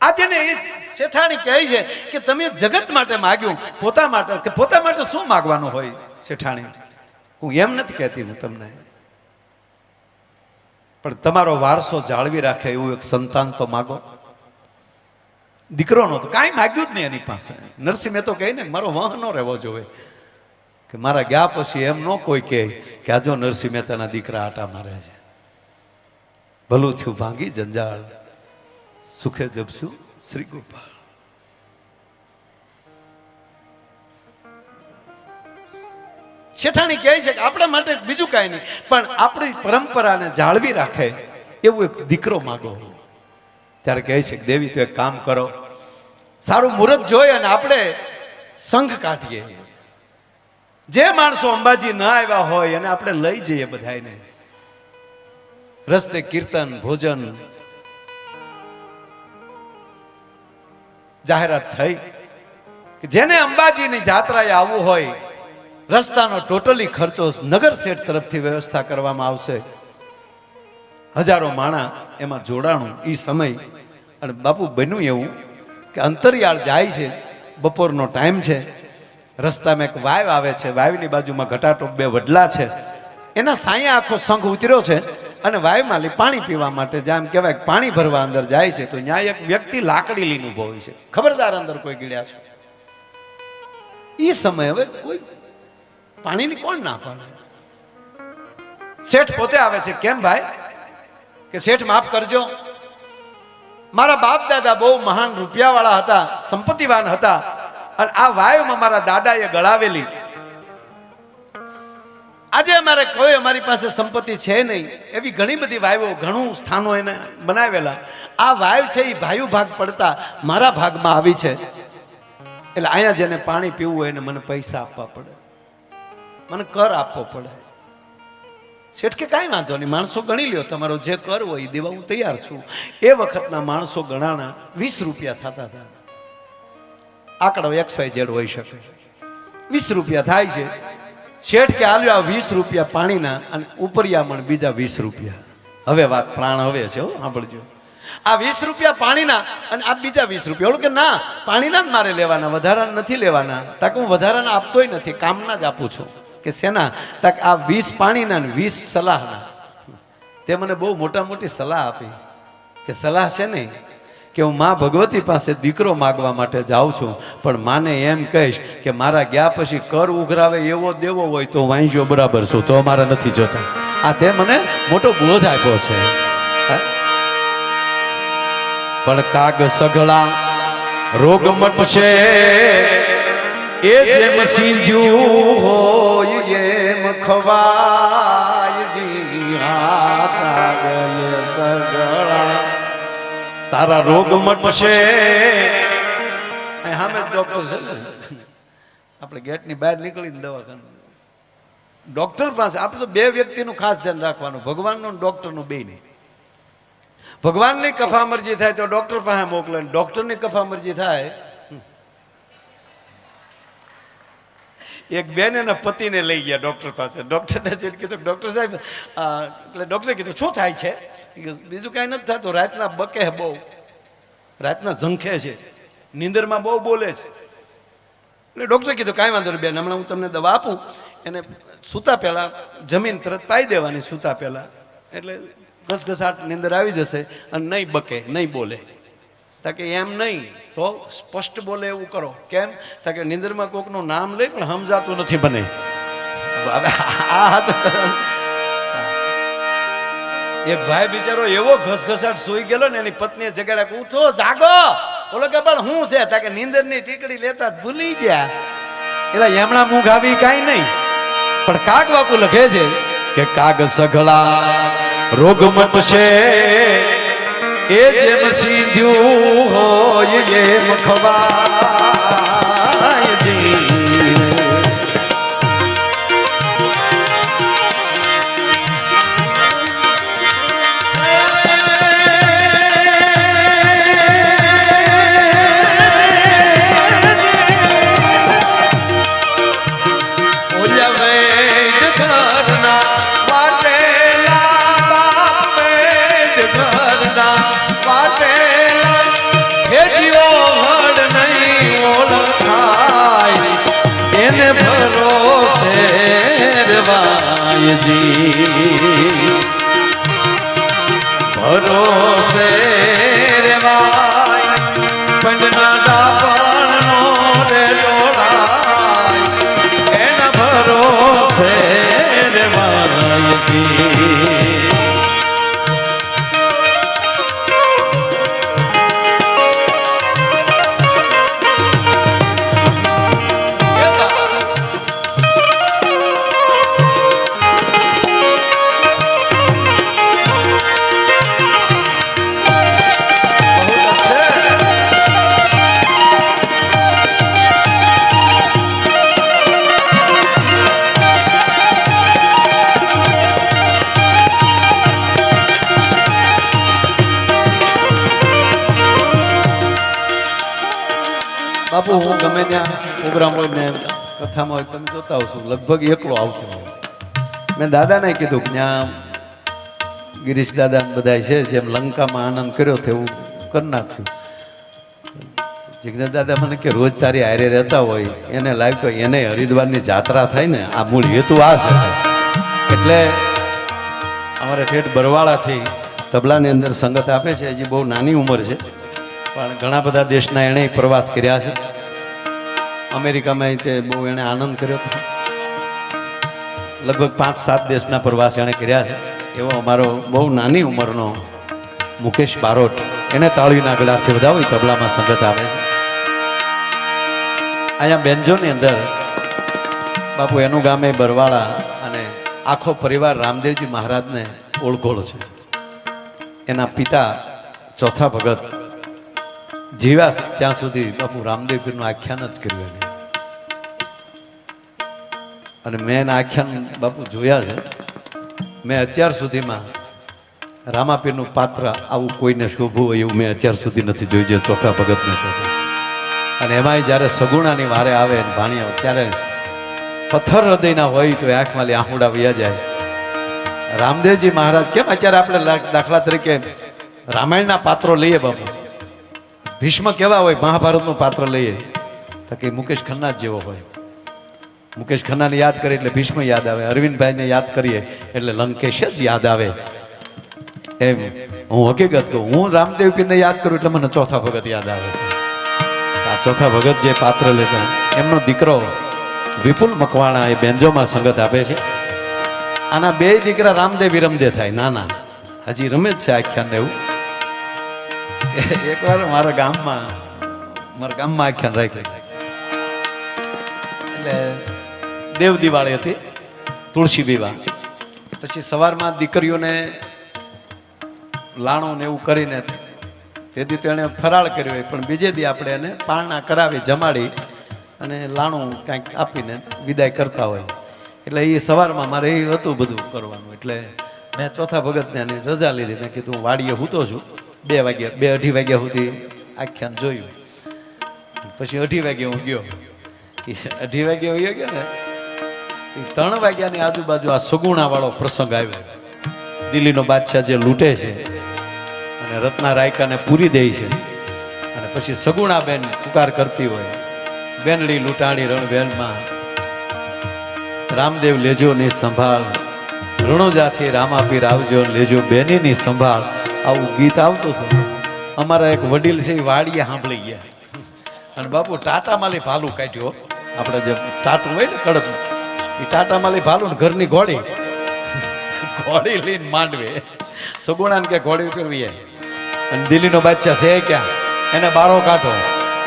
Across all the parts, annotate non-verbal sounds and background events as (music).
આજે ને એ શેઠાણી કહે છે કે તમે જગત માટે માગ્યું, પોતા માટે, કે પોતા માટે શું માગવાનું હોય શેઠાણી? હું એમ નથી કહેતી હું તમને. પણ તમારો વારસો જાળવી રાખે એવું એક સંતાન તો માગો. દીકરો નહોતો કાંઈ માગ્યું જ નહીં એની પાસે. નરસિંહ મહેતો કહે ને, મારો વહ ન રહેવો જોઈએ કે મારા ગયા પછી એમ ન કોઈ કહે કે આ જો નરસિંહ મહેતાના દીકરા આટા મારે છે. ભલું થયું ભાંગી જંજાળ. સુખે જપશું શ્રી ગોપાલ. શેઠાણી કહે છે કે આપણા માટે બીજું કાંઈ નહીં, પણ આપણી પરંપરાને જાળવી રાખે એવું એક દીકરો માગો ત્યારે કહે છે કે દેવી, તો એક કામ કરો. સારું મુહૂર્ત જોઈ અને આપણે સંઘ કાઢીએ. જે માણસો અંબાજી ન આવ્યા હોય એને આપણે લઈ જઈએ બધાને રસ્તે કીર્તન, ભોજન જાહેરાત થઈ કે જેને અંબાજીની જાત્રાએ આવવું હોય, રસ્તાનો ટોટલી ખર્ચો નગર શેઠ તરફથી વ્યવસ્થા કરવામાં આવશે. હજારો માણા એમાં જોડાણું એ સમય, અને બાપુ બન્યું એવું કે અંતરિયાળ જાય છે, બપોરનો ટાઈમ છે, રસ્તામાં એક વાવ આવે છે, વાવની બાજુમાં ઘટાટો બે વડલા છે. એના સાયા આખો સંઘ ઉતર્યો છે. અને વાવમાં માલી પાણી પીવા માટે જ્યાં એમ કહેવાય પાણી ભરવા અંદર જાય છે, તો ત્યાં એક વ્યક્તિ લાકડી લઈને ઊભો છે. ખબરદાર અંદર કોઈ ગીડ્યા છે. એ સમય હવે કોઈ પાણીની કોણ ના પાડે? શેઠ પોતે આવે છે, કેમ ભાઈ? કે શેઠ માફ કરજો. મારા બાપ દાદા બહુ મહાન રૂપિયાવાળા હતા, સંપત્તિવાન હતા, અને આ વાયુમાં મારા દાદાએ ગળાવેલી આજે અમારે કોઈ અમારી પાસે સંપત્તિ છે નહીં. એવી ઘણી બધી વાઈવો ઘણું સ્થાનો એને બનાવેલા. આ વાયુ છે, એ ભાયુ ભાગ પડતા મારા ભાગમાં આવી છે. એટલે અહીંયા જેને પાણી પીવું હોય એને મને પૈસા આપવા પડે. મને કર આપવો પડે. શેઠ કે કાંઈ વાંધો નહીં. માણસો ગણી લ્યો. તમારો જે કર હોય એ દેવા હું તૈયાર છું. એ વખતના માણસો ગણાણા વીસ રૂપિયા થતા હતા. આંકડો એક્સ વાય ઝેડ હોઈ શકે. વીસ રૂપિયા થાય છે. શેઠ કે આલ્યો આ વીસ રૂપિયા પાણીના અને ઉપરિયામણ બીજા વીસ રૂપિયા. હવે વાત પ્રાણ હવે છે હો, સાંભળજો. આ વીસ રૂપિયા પાણીના અને આ બીજા વીસ રૂપિયા. ઓલું કે ના, પાણીના જ મારે લેવાના, વધારાના નથી લેવાના. તાક હું વધારાના આપતોય નથી, કામના જ આપું છું. કે શેના? તાક આ વીસ પાણીના ને વીસ સલાહના. તે મને બહુ મોટા મોટી સલાહ આપી. કે સલાહ છે નહીં કે હું માં ભગવતી પાસે દીકરો માગવા માટે જાઉં છું, પણ માને એમ કહીશ કે મારા ગયા પછી કર ઉઘરાવે એવો દેવો હોય તો વાંચ્યો બરાબર છું, તો અમારે નથી જોતા. આ તે મને મોટો બોધ આપ્યો છે. પણ કાગ સઘળા રોગ મટશે, એ જેમ સીધ્યું હોય એમ ખવાય જી હા કાગ એ સઘળા તારા રોગ મટશે. સામે ડોક્ટર છે ને? આપણે ગેટની બહાર નીકળીને દવાખાનું. ડોક્ટર પાસે આપણે તો બે વ્યક્તિનું ખાસ ધ્યાન રાખવાનું. ભગવાનનું ડોક્ટરનું બે નહીં ભગવાનની કફા મરજી થાય તો ડોક્ટર પાસે મોકલે ડોક્ટરની કફા મરજી થાય એક બેન એના પતિને લઈ ગયા ડૉક્ટર પાસે. ડૉક્ટરને જઈને કીધું, ડૉક્ટર સાહેબ એટલે ડૉક્ટરે કીધું, શું થાય છે? બીજું કાંઈ નથી થતું, રાતના બકે બહુ. રાતના ઝંખે છે. નીંદરમાં બહુ બોલે છે. એટલે ડૉક્ટરે કીધું, કાંઈ વાંધો નહીં બેન, હમણાં હું તમને દવા આપું. એને સૂતા પહેલા જમીન તરત પાઈ દેવાની સૂતા પહેલાં. એટલે ઘસઘસાટ નીંદર આવી જશે અને નહીં બકે, નહીં બોલે. તાકે એમ નહીં, તો સ્પષ્ટ બોલે એવું કરો. કેમ? તાકે નિંદરમાં કોકનું નામ લઈ પણ સમજાતું નથી બને એક ભાઈ બિચારો એવો ઘસઘસાટ સુઈ ગયેલો ને એની પત્નીએ જગાડ્યા ઉઠો, જાગો. બોલો કે, પણ હું છે? તાકે નિંદરની ટીકડી લેતા ભૂલી ગયા. એટલે એમણા મુખ આવી કાંઈ નહીં. પણ કાગ બાપુ લખે છે કે, કાગ સઘળા રોગ મટશે. એ જેમ સીધ્યું હોય એમ ખવાય માયજી ભરોસે રેવાય પંડના ડાપણનો રે ડોળાય એના ભરોસે રેવાય હું ગમે ત્યાં પ્રોગ્રામ હોય ને કથામાં હોય, તમે જોતા આવશો લગભગ એકલો આવતો હોય. મેં દાદાને કીધું કે ત્યાં ગિરીશ દાદા બધા છે જેમ લંકામાં આનંદ કર્યો છે એવું કરી નાખશું જિજ્ઞેશ દાદા મને કે, રોજ તારી હારે રહેતા હોય, એને લાગ્યું તો એને હરિદ્વારની જાત્રા થાય ને, આ મૂળ હેતુ આ છે એટલે અમારે ઠેઠ બરવાળાથી તબલાની અંદર સંગત આપે છે, હજી બહુ નાની ઉંમર છે, પણ ઘણા બધા દેશના એણે પ્રવાસ કર્યા છે. અમેરિકામાં તે બહુ એણે આનંદ કર્યો. હતો લગભગ પાંચ, સાત દેશના પ્રવાસ એણે કર્યા છે. એવો અમારો બહુ નાની ઉંમરનો મુકેશ બારોટ. એને તાળીના ગળાથી વધાવી તબલામાં સંગત આવે છે. અહીંયા બેન્જોની અંદર બાપુ એનું ગામે બરવાળા અને આખો પરિવાર રામદેવજી મહારાજને ઓળખોળ છે. એના પિતા ચોથા ભગત જીવ્યા ત્યાં સુધી બાપુ રામદેવ પીરનું આખ્યાન જ કર્યું એને. અને મેં એના આખ્યાન બાપુ જોયા છે. મેં અત્યાર સુધીમાં રામાપીરનું પાત્ર આવું કોઈને શોભવું હોય એવું મેં અત્યાર સુધી નથી જોયું, જે ચોથા ભગતને શોભે. અને એમાંય જ્યારે સગુણાની વારે આવે ને ભાણિયા ત્યારે પથ્થર હૃદયના હોય તો આંખમાં લે આહુડા વ્યા જાય. રામદેવજી મહારાજ કેમ અત્યારે આપણે દાખલા તરીકે રામાયણના પાત્રો લઈએ બાપુ? ભીષ્મ કેવા હોય, મહાભારતનું પાત્ર લઈએ? તો કે મુકેશ ખન્ના જેવો હોય. મુકેશ ખન્નાને યાદ કરીએ એટલે ભીષ્મ યાદ આવે, અરવિંદભાઈને યાદ કરીએ એટલે લંકેશ જ યાદ આવે. એમ, હું હકીકત કહું, હું રામદેવ પીરને યાદ કરું એટલે મને ચોથા ભગત યાદ આવે છે. આ ચોથા ભગત જે પાત્ર લેતા એમનો દીકરો વિપુલ મકવાણા એ બેન્જોમાં સંગત આપે છે. આના બે દીકરા રામદેવ વિરમદે થાય, નાના. હજી રમે જ છે આખ્યાન એવું. એકવાર મારા ગામમાં મારા ગામમાં આખ્યાન રાખ્યું. એટલે દેવ દિવાળી હતી, તુલસી વિવાહ. પછી સવારમાં દીકરીઓને લાણું ને એવું કરીને તેથી તો એણે ફરાળ કર્યો હોય, પણ બીજે દી આપણે એને પારણા કરાવી, જમાડી અને લાણું કાંઈક આપીને વિદાય કરતા હોય. એટલે એ સવારમાં મારે એ હતું બધું કરવાનું. એટલે મેં ચોથા ભગતને એની રજા લીધી. મેં કીધું વાડીએ હૂતો છું. બે વાગ્યા, બે અઢી વાગ્યા સુધી આખ્યાન જોયું. પછી અઢી વાગે હું ગયો. અઢી વાગે ગયો ને ત્રણ વાગ્યાની આજુબાજુ આ સગુણા વાળો પ્રસંગ આવ્યો. દિલ્હીનો બાદશાહ જે લૂંટે છે અને રત્ના રાયકાને પૂરી દે છે અને પછી સગુણા બેન પુકાર કરતી હોય. બેનડી લૂંટાણી રણબેનમાં રામદેવ લેજો ની સંભાળ, રણોજાથી રામાપીર આવજો લેજો લેજો બેનીની સંભાળ. આવું ગીત આવતું હતું. અમારા એક વડીલ છે એ વાડીએ સાંભળી ગયા. અને બાપુ ટાટા માલી ભાલું કાઢ્યો આપણે જે ટાટું હોય ને કડક એ ટાટા માલી ભાલું ને ઘરની ઘોડી ઘોડી લઈને માંડવે. સગુણાને કે ઘોડી આય. અને દિલ્હીનો બાદશાહ છે ક્યાં? એને બારો કાઢો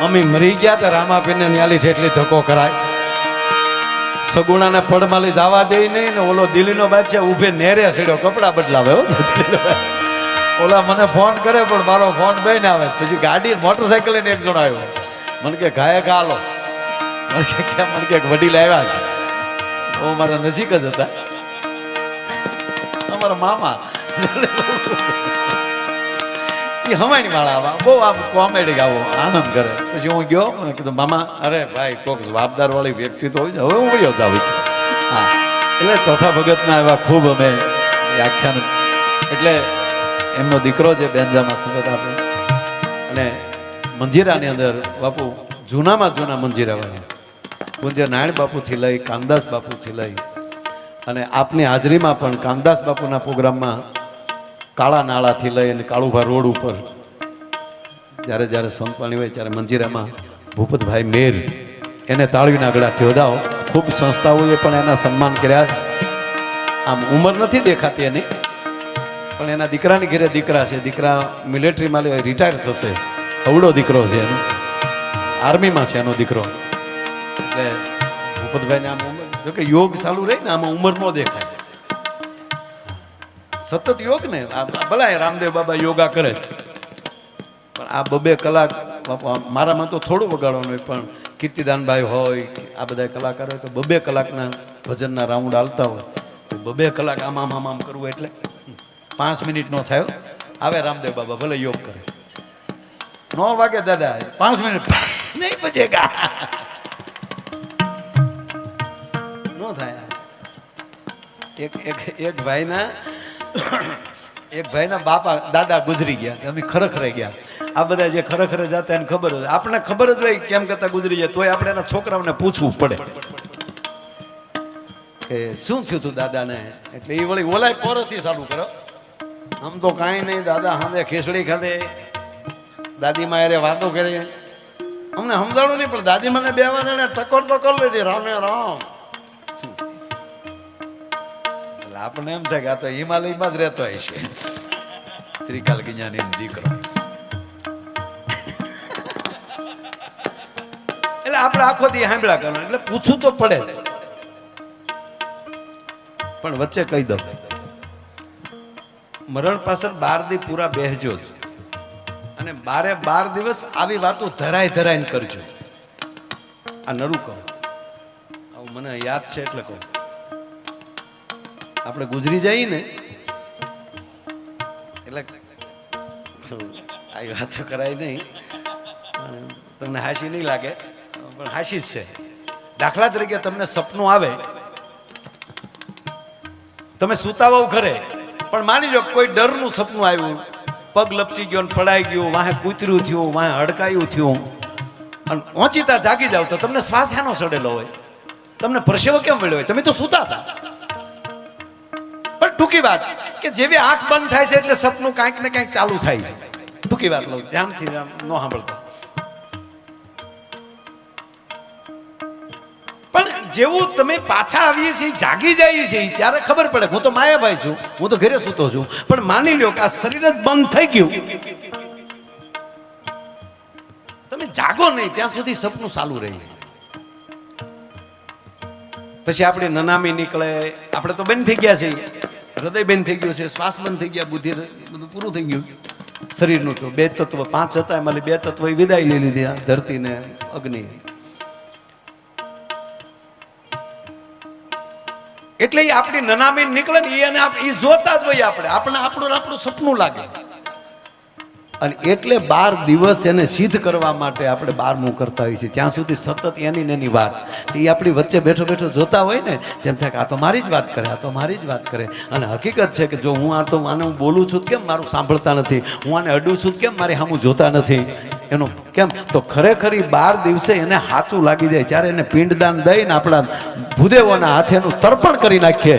અમી મરી ગયા તો રામાપીને ન્યાલી જેટલી ધક્કો કરાય. સગુણાને પડમાલી જવા દે નહીં ને ઓલો દિલ્હીનો બાદશાહ ઊભે નેરે સીડો કપડા બદલાવે. ઓલા મને ફોન કરે પણ મારો ફોન બેન આવે. પછી ગાડી મોટરસાઇકલ ને એક જણ આવ્યો. મને કે ગાયક હાલો. મને કે? મને કે વડીલ આવ્યા ઓ મારા નજીક જ હતા. અમારા મામા. એ વાળા આવા. બહુ આમ કોમેડી આવો આનંદ કરે. પછી હું ગયો, મેં કીધું, મામા, અરે ભાઈ, કોક જવાબદાર વાળી વ્યક્તિ તો હોય હવે હું ગયો જાવ હા. એટલે ચોથા ભગતના એવા ખૂબ અમે વ્યાખ્યાન એટલે એમનો દીકરો જે બેનજામાં સુગત આપે. અને મંજીરાની અંદર બાપુ જૂનામાં જૂના મંજીરા વાળા નારાયણ બાપુથી લઈ, કામદાસ બાપુથી લઈ. અને આપની હાજરીમાં પણ કામદાસ બાપુના પ્રોગ્રામમાં કાળા નાળાથી લઈ અને કાળુભા રોડ ઉપર. જ્યારે જ્યારે સંતવાણી હોય ત્યારે મંજીરામાં ભૂપતભાઈ મેર એને તાળવીના ગળાથી વધાવો. ખૂબ સંસ્થાઓએ પણ એના સન્માન કર્યા. આમ ઉંમર નથી દેખાતી એની. પણ એના દીકરાની ઘેરે દીકરા છે. દીકરા મિલિટરીમાં રિટાયર થશે. અવડો દીકરો છે એનો. આર્મીમાં છે એનો દીકરો. એટલે ભૂપતભાઈને આમ ઉંમર જો યોગ ચાલુ રહી ને, આમાં ઉંમર ન દેખાય. સતત યોગ ને, આ ભલા રામદેવ બાબા યોગા કરે પણ આ બબે કલાક મારામાં તો થોડું વગાડવાનું હોય, પણ કીર્તિદાનભાઈ હોય, આ બધા કલાકારો હોય તો બબે કલાકના ભજનના રાઉન્ડ હાલતા હોય. તો બબે કલાક આમ આમ આમ કરવું એટલે પાંચ મિનિટ નો થયો આવે રામદેવ બાબા, ભલે યોગ કરે. નો વાગે દાદા, પાંચ મિનિટ. નહીં બચેગા એક એક એક ભાઈના એક ભાઈના બાપા, દાદા ગુજરી ગયા. અમે ખરેખરે ગયા. આ બધા જે ખરેખરે જતા એને ખબર હોય આપણને ખબર જ હોય કેમ કરતા ગુજરી જાય તોય આપણે એના છોકરાઓને પૂછવું પડે. કે શું થયું તું દાદાને? એટલે એ વળી ઓલાય પોરથી ચાલુ કરો. આમ તો કાંઈ નહીં, દાદા હાંદે ખીચડી ખાધે. દાદીમાં અરે વાતો કરી. અમને સમજાણું નહીં, પણ દાદી મને બે વાર એને ટકોર તો કરી લીધી. રામે રામ. આપણને એમ થાય કે આ તો હિમાલયમાં જ રહેતો હશે ત્રિકાલ જ્ઞાની દીકરો. એટલે આપણે આખો દી સાંભળા કરવાનું, એટલે પૂછવું તો પડે પણ વચ્ચે કહી દઉં. મરણ પાછળ બાર દી પૂરા બેહજો જ. અને બારે બાર દિવસ આવી વાતો ધરાય ધરાઈને કરજો. આ નરું કહું. આવું મને યાદ છે એટલે કહું. આપણે ગુજરી જઈએ ને, એટલે આવી વાતો કરાય નહીં. તમને હાસી નહીં લાગે, પણ હાસી જ છે. દાખલા તરીકે તમને સપનું આવે, તમે સુતા બહુ ખરે પણ માની લો કોઈ ડરનું સપનું આવ્યું, પગ લપચી ગયો ને પડાઈ ગયો, વાહે કૂતર્યું થયું, વાહે હડકાયું થયું, અને ઓચિતા જાગી જાવ તો તમને શ્વાસ એનો સડેલો હોય? તમને પરસેવો કેમ મળ્યો હોય? તમે તો સુતા હતા. ટૂંકી વાત કે જેવી આંખ બંધ થાય છે એટલે સપનું કાંઈક ને કાંઈક ચાલુ થાય છે. ટૂંકી વાત લઉં, ધ્યાનથી ન સાંભળતો. પણ જેવું તમે પાછા આવીએ છીએ, જાગી જઈએ છીએ, ત્યારે ખબર પડે, હું તો માયાભાઈ છું, હું તો ઘરે સૂતો છું, પણ માની લ્યો કે આ શરીર જ બંધ થઈ ગયું. તમે જાગો નહીં, ત્યાં સુધી સપનું ચાલુ રહે છે. પછી આપણે નનામી નીકળે, આપણે તો બંધ થઈ ગયા છે હૃદય બેન થઈ ગયું છે શ્વાસ બંધ થઈ ગયા, બુદ્ધિ બધું પૂરું થઈ ગયું. શરીરનું તો બે તત્વ, પાંચ હતા, એમાં બે તત્વ વિદાય લઈ લીધી ધરતી ને અગ્નિ. એટલે આપણી નનામી નીકળે ને એ અને એ જોતા જ હોય આપણે. આપણે આપણું આપણું સપનું લાગે. અને એટલે બાર દિવસ એને સિદ્ધ કરવા માટે આપણે બારમું કરતા હોઈએ છીએ. ત્યાં સુધી સતત એની ને એની વાત. એ આપણી વચ્ચે બેઠો બેઠો જોતા હોય ને, જેમ થાય કે આ તો મારી જ વાત કરે, આ તો મારી જ વાત કરે. અને હકીકત છે કે જો હું આ તો આને હું બોલું છું કેમ મારું સાંભળતા નથી? હું આને અડું છું કેમ મારી સામું જોતા નથી? એનું કેમ? તો ખરેખર બાર દિવસે એને હાચું લાગી જાય. જ્યારે એને પિંડદાન દઈને આપણા ભૂદેવોના હાથે એનું તર્પણ કરી નાખીએ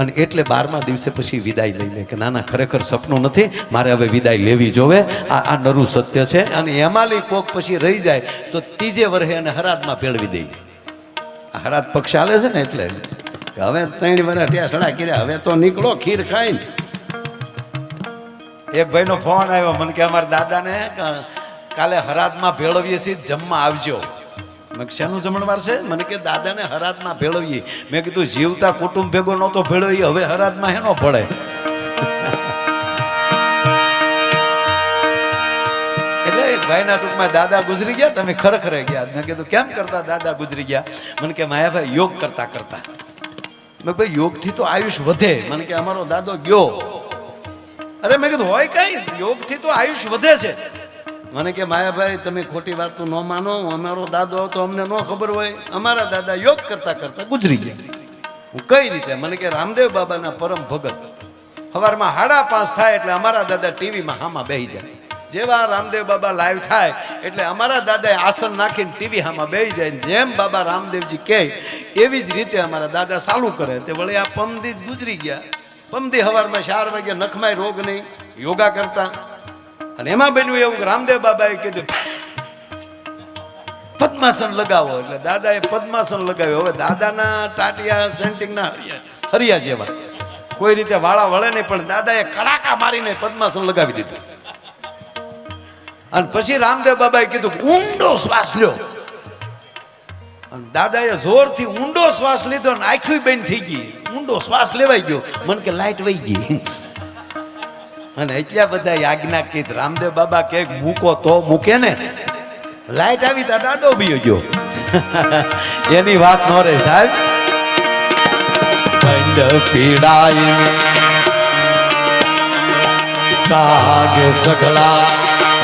અને એટલે બારમા દિવસે પછી વિદાય લઈ લે કે ના ના ખરેખર સપનું નથી, મારે હવે વિદાય લેવી જોવે. આ આ નરું સત્ય છે અને એમાલી કોક પછી રહી જાય તો ત્રીજે વર્ષે એને હરાદમાં ભેળવી દઈ હરાદ પક્ષ ચાલે છે ને એટલે હવે ત્રણ વર્ષ ત્યાં સડા કર્યા, હવે તો નીકળો, ખીર ખાઈને. એક ભાઈનો ફોન આવ્યો, મને કે અમારા દાદાને કાલે હરાદમાં ભેળવીએ છીએ, જમવા આવજો. મેં શેનું જમણવાર છે? મને કે, દાદાને હરાતમાં ભેળવીએ. મેં કીધું, જીવતા કુટુંબ ભેગો નહોતો ભેળવીએ, હવે હરાતમાં હેનો ભળે. એટલે ભાઈના ટૂંકમાં દાદા ગુજરી ગયા, તમે ખરેખર ગયા. મેં કીધું, કેમ કરતા દાદા ગુજરી ગયા? મને કે, માયાભાઈ, યોગ કરતા કરતા. મેં ભાઈ, યોગથી તો આયુષ વધે. મને કે, અમારો દાદો ગયો. અરે મેં કીધું, હોય કઈ? યોગથી તો આયુષ વધે છે. મને કે, માયાભાઈ, તમે ખોટી વાત ન માનો, અમારો દાદો હતો, અમને ન ખબર હોય. અમારા દાદા યોગ કરતા કરતા ગુજરી ગયા. હું કઈ રીતે? મને કે, રામદેવ બાબાના પરમ ભગત. સવારમાં હાડા પાસ થાય એટલે અમારા દાદા ટીવીમાં હામાં બેહી જાય. જેવા રામદેવ બાબા લાઈવ થાય એટલે અમારા દાદાએ આસન નાખીને ટીવી હામાં બેહી જાય. જેમ બાબા રામદેવજી કહે, એવી જ રીતે અમારા દાદા ચાલુ કરે. તે વળી આ પમદી જ ગુજરી ગયા. પમદી હવારમાં ચાર વાગે નખમાય રોગ નહીં, યોગા કરતા. અને એમાં બન્યું એવું રામદેવ બાબાએ કીધું પદ્માસન લગાવો. એટલે દાદાએ પદ્માસન લગાવ્યું. હવે દાદાના ટાટિયા, સેન્ટિંગના હરિયા હરિયા જેવા. કોઈ રીતે વાળા વળે નહીં, પણ દાદાએ કડાકા મારીને પદ્માસન લગાવી દીધું. અને પછી રામદેવ બાબાએ કીધું ઊંડો શ્વાસ લ્યો. અને દાદાએ જોરથી ઊંડો શ્વાસ લીધો ને આખી બેન થઈ ગઈ. ઊંડો શ્વાસ લેવાઈ ગયો. મને કે લાઈટ વહી ગઈ. અને એટલા બધા કીધ, રામદેવ બાબા કે મૂકો તો મૂકે ને. લાઈટ આવી તા દાદો બી ગયો. (laughs) એની વાત નો રે સાહેબ. કંડ પીડાય. કાગ સગળા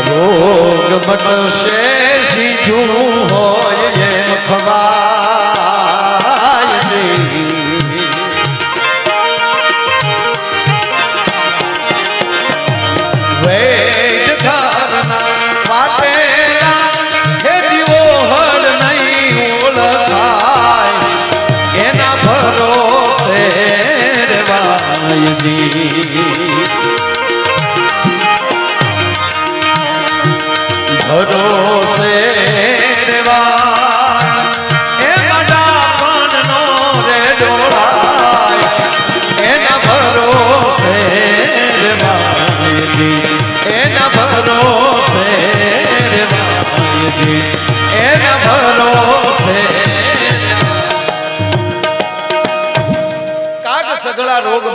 રોગ મટશે સીધું હોય એમ ખવાય રેવાયજી ભરોસે એના ભરોસે એના ભરોસે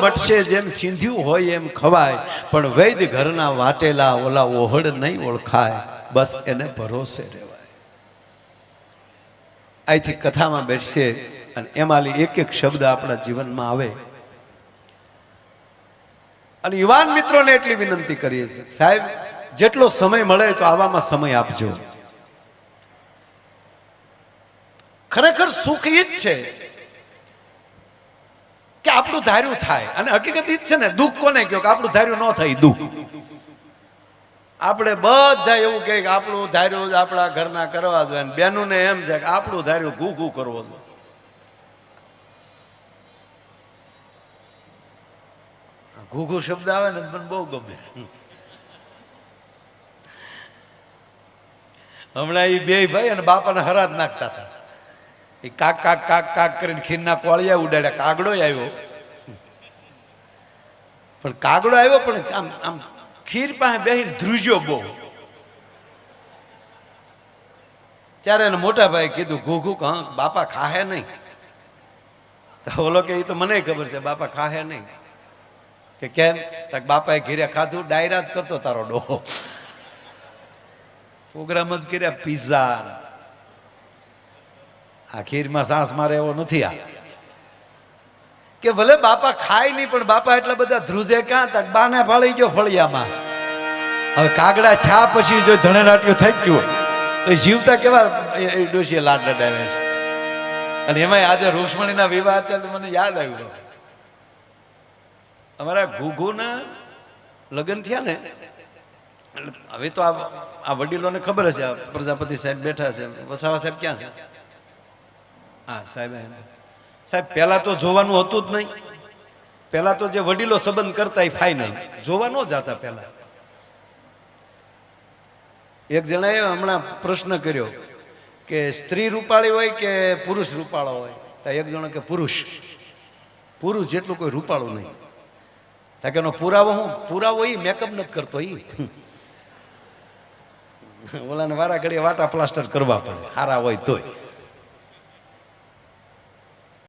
મટશે જેમ સિંધ્યું હોય એમ ખવાય. પણ વૈદ ઘરના વાટેલા ઓલા ઓહડ નહીં ઓળખાય. બસ એને ભરોસે રહેવાય. અહીંથી કથામાં બેસશે અને એમાંથી એક એક શબ્દ આપણા જીવનમાં આવે. અને યુવાન મિત્રોને એટલી વિનંતી કરીએ છીએ. સાહેબ, જેટલો સમય મળે તો આવામાં સમય આપજો. ખરેખર સુખ ઈ જ છે. કે આપણું ધાર્યું થાય. અને હકીકત ઈ જ છે ને, દુઃખ કોને કહો કે આપણું ધાર્યું ન થાય દુઃખ. આપણે બધા એવું કહે કે આપણું ધાર્યું જ આપણા ઘરના કરવા જોઈએ બેનું ને એમ છે કે આપણું ધાર્યું ઘૂ ઘૂ કરવો જોઈએ. ઘૂ ઘૂ શબ્દ આવે ને પણ બહુ ગમે. હમણાં એ બે ભાઈ અને બાપાને હરાજ નાખતા હતા. એ કાક કાક કાક કાક કરીને ખીરના કોળિયા ઉડાડ્યા. કાગડો આવ્યો. પણ કાગડો આવ્યો પણ આમ આમ ખીર પાસે બેહી ધ્રુજ્યો બહુ. ત્યારે એને મોટા ભાઈ કીધું ઘૂઘું કે બાપા ખાહે નહીં. તો ઓલો કે એ તો મને ખબર છે, બાપા ખાહે નહીં. કે, કેમ? તક બાપાએ ઘીરે ખાધું ડાયરા જ કરતો તારો ડોહો. પ્રોગ્રામ જ કર્યા, પિઝા આ ખીરમાં સાસ મારે એવો નથી આ. કે ભલે બાપા ખાય નહીં, પણ બાપા એટલા બધા ધ્રુજે ક્યાં તક? બાને ફાળી ગયો ફળિયામાં. હવે કાગડા છા પછી જો ધણેરાટ્યો થઈ ગયું તો જીવતા કેવા ડોશીએ લાડ લડાવે અને એમાંય આજે રૂક્ષ્મણીના વિવાહ અત્યારે મને યાદ આવ્યું. અમારા ઘુઘુના લગ્ન થયા ને હવે તો આ વડીલોને ખબર હશે પ્રજાપતિ સાહેબ બેઠા છે, વસાવા સાહેબ ક્યાં છે? હા, સાહેબ. સાહેબ, પહેલાં તો જોવાનું હતું જ નહીં. પહેલાં તો જે વડીલો સંબંધ કરતા એ ફાઇનલ જોવા ન જતા પહેલાં. એક જણાએ હમણાં પ્રશ્ન કર્યો કે સ્ત્રી રૂપાળી હોય કે પુરુષ રૂપાળો હોય? તો એક જણો કે પુરુષ. પુરુષ જેટલું કોઈ રૂપાળું નહીં. તા કે એનો પુરાવો હું, પુરાવો એ મેકઅપ નથી કરતો એ (laughs) ઓલાને વારા ઘડીએ વાટા પ્લાસ્ટર કરવા પડે. સારા હોય તોય.